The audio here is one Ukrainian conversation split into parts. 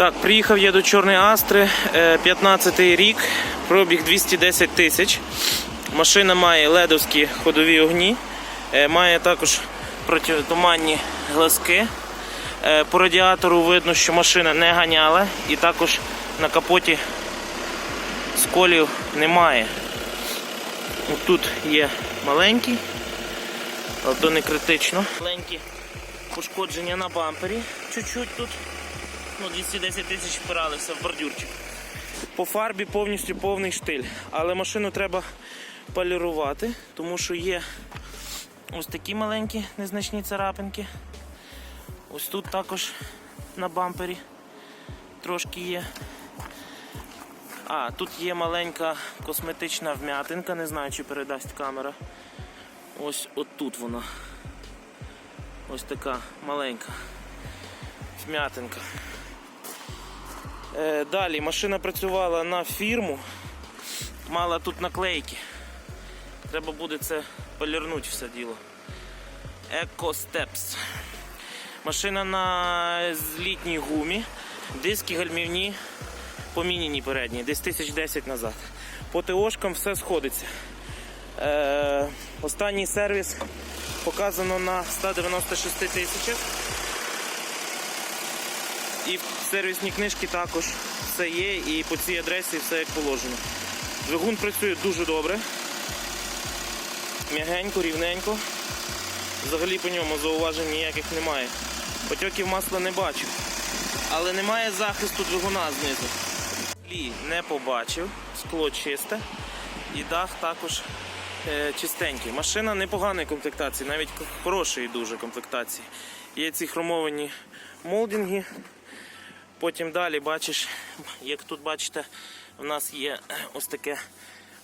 Так, приїхав я до Чорної Астри, 15-й рік, пробіг 210 тисяч. Машина має ледовські ходові огні, е, має також протитуманні глазки. Е, По радіатору видно, що машина не ганяла, і також на капоті сколів немає. Тут є маленький, але то не критично. Маленькі пошкодження на бампері, чуть-чуть тут. Ну, 210 тисяч впиралися в бордюрчик. По фарбі повністю повний штиль. Але машину треба полірувати, тому що є ось такі маленькі незначні царапинки. Ось тут також на бампері трошки є. А, тут є маленька косметична вм'ятинка, не знаю, чи передасть камера. Ось отут вона. Ось така маленька вм'ятинка. Е, Далі машина працювала на фірму, мала тут наклейки. Треба буде це полірнути все діло. Eco Steps. Машина на злітній гумі, диски гальмівні поміняні передні, десь тисяч 10 назад. По ТОшкам все сходиться. Е, останній сервіс показано на 196 тисячах. І в сервісній книжці також все є, і по цій адресі все як положено. Двигун працює дуже добре. М'ягенько, рівненько. Взагалі по ньому зауважень ніяких немає. Потьоків масла не бачу. Але немає захисту двигуна знизу. Лі не побачив, скло чисте і дах також е, чистенький. Машина непоганої комплектації, навіть хорошої дуже комплектації. Є ці хромовані молдинги. Потім далі бачиш, як тут бачите, у нас є ось таке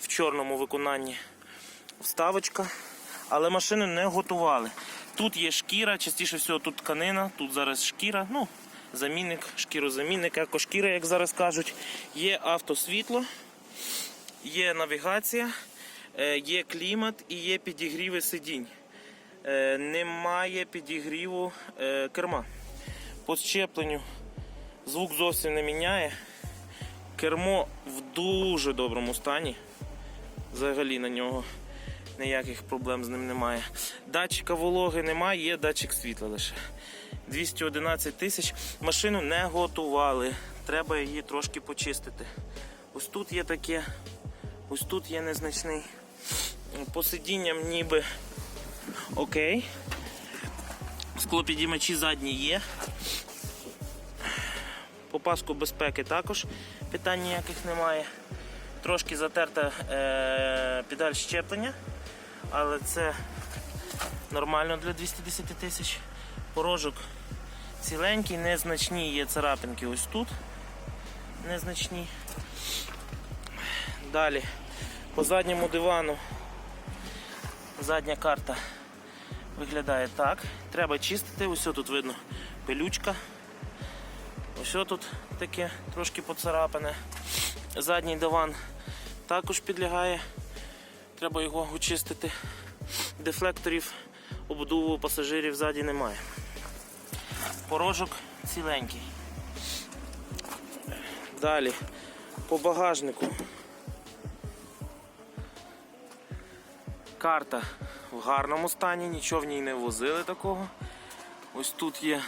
в чорному виконанні вставочка, але машину не готували. Тут є шкіра, частіше всього тут тканина, тут зараз шкіра, ну, замінник, шкірозамінник, екошкіра, як зараз кажуть. Є автосвітло, є навігація, е, є клімат і є підігріви сидінь. Е, Немає підігріву е, керма. По щепленню звук зовсім не міняє. Кермо в дуже доброму стані. Взагалі на нього ніяких проблем з ним немає. Датчика вологи немає, є датчик світла лише. 211 тисяч. Машину не готували. Треба її трошки почистити. Ось тут є таке, ось тут є незначний. По сидінням ніби окей. Склопідіймачі задні є. По паску безпеки також питань ніяких немає. Трошки затерта е, педаль щеплення, але це нормально для 210 тисяч. Порожок ціленький, незначні є царапинки ось тут. Незначні. Далі по задньому дивану задня карта виглядає так. Треба чистити, ось тут видно пилючка. Ось тут таке трошки поцарапане. Задній диван також підлягає. Треба його очистити. Дефлекторів, обдуву пасажирів ззаді немає. Порожок ціленький. Далі по багажнику. Карта в гарному стані, нічого в ній не возили такого. Ось тут є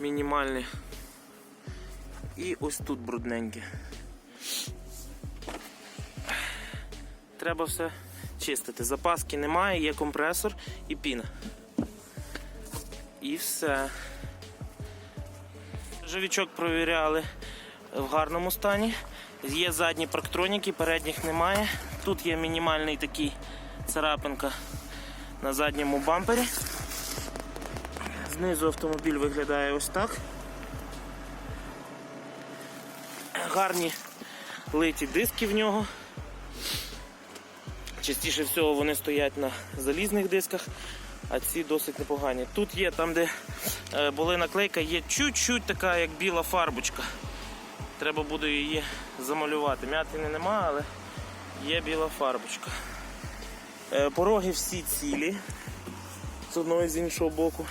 мінімальний. І ось тут брудненьке. Треба все чистити. Запаски немає, є компресор і піна. І все. Живічок провіряли в гарному стані. Є задні парктроніки, передніх немає. Тут є мінімальний такий царапинка на задньому бампері. Знизу автомобіль виглядає ось так. Гарні литі диски в нього. Частіше всього вони стоять на залізних дисках, а ці досить непогані. Тут є там, де е, була наклейка, є чуть-чуть така, як біла фарбочка. Треба буде її замалювати. М'ятини нема, але є біла фарбочка. Е, Пороги всі цілі з одного і з іншого боку.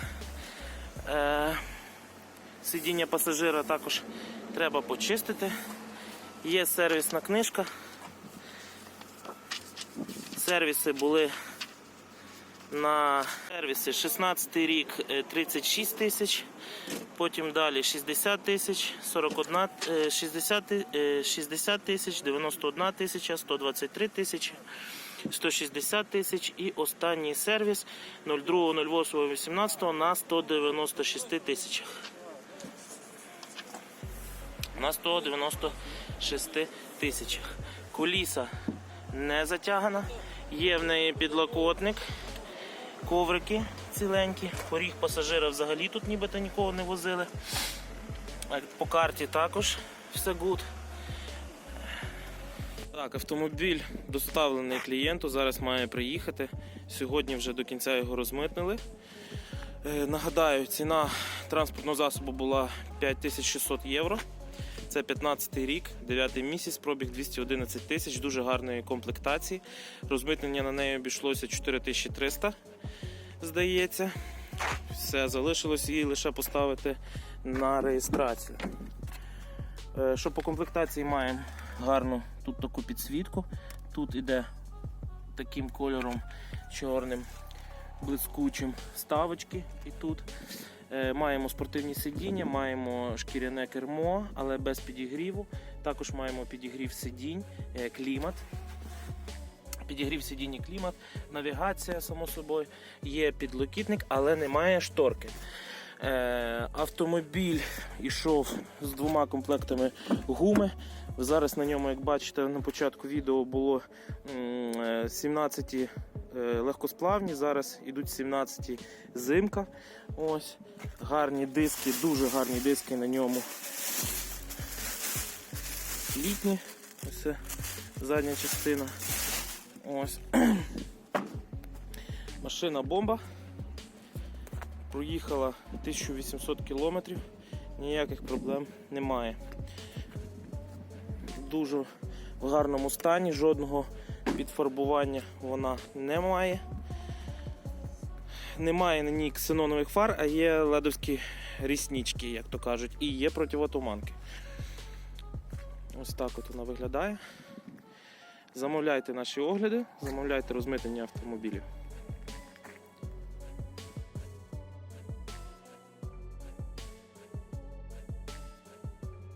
Е, Сидіння пасажира також треба почистити. Є сервісна книжка. Сервіси були на сервіси 16 рік е, 36 тисяч, потім далі 60 тисяч, 41, е, 60, е, 60 тисяч, 91 тисяча, 123 тисячі, 160 тисяч і останній сервіс 02.08.18 на 196 тисячах. На 196 тисячах. Куліса не затягана. Є в неї підлокотник, коврики ціленькі. Поріг пасажира взагалі тут нібито нікого не возили. По карті також все гуд. Так, автомобіль доставлений клієнту, зараз має приїхати. Сьогодні вже до кінця його розмитнили. Е, Нагадаю, ціна транспортного засобу була 5600 євро. Це 15 рік, 9 місяць, пробіг 211 тисяч, дуже гарної комплектації. Розмитнення на неї обійшлося 4300, здається. Все, залишилось її лише поставити на реєстрацію. Е, Що по комплектації маємо гарну тут таку підсвітку. Тут іде таким кольором чорним, блискучим ставочки і тут. Е, Маємо спортивні сидіння, маємо шкіряне кермо, але без підігріву. Також маємо підігрів сидінь, е, клімат. Підігрів сидінь і клімат, навігація, само собою, є підлокітник, але немає шторки. Е, автомобіль йшов з двома комплектами гуми. Зараз на ньому, як бачите, на початку відео було е, 17 е, легкосплавні, зараз йдуть 17 зимка. Ось гарні диски, дуже гарні диски на ньому. Літні, ось задня частина. Ось. Машина бомба. Проїхала 1800 кілометрів, ніяких проблем немає. Дуже в гарному стані, жодного підфарбування вона не має. Немає на ній ксенонових фар, а є ледовські ріснички, як то кажуть, і є противотуманки. Ось так от вона виглядає. Замовляйте наші огляди, замовляйте розмитнення автомобілів.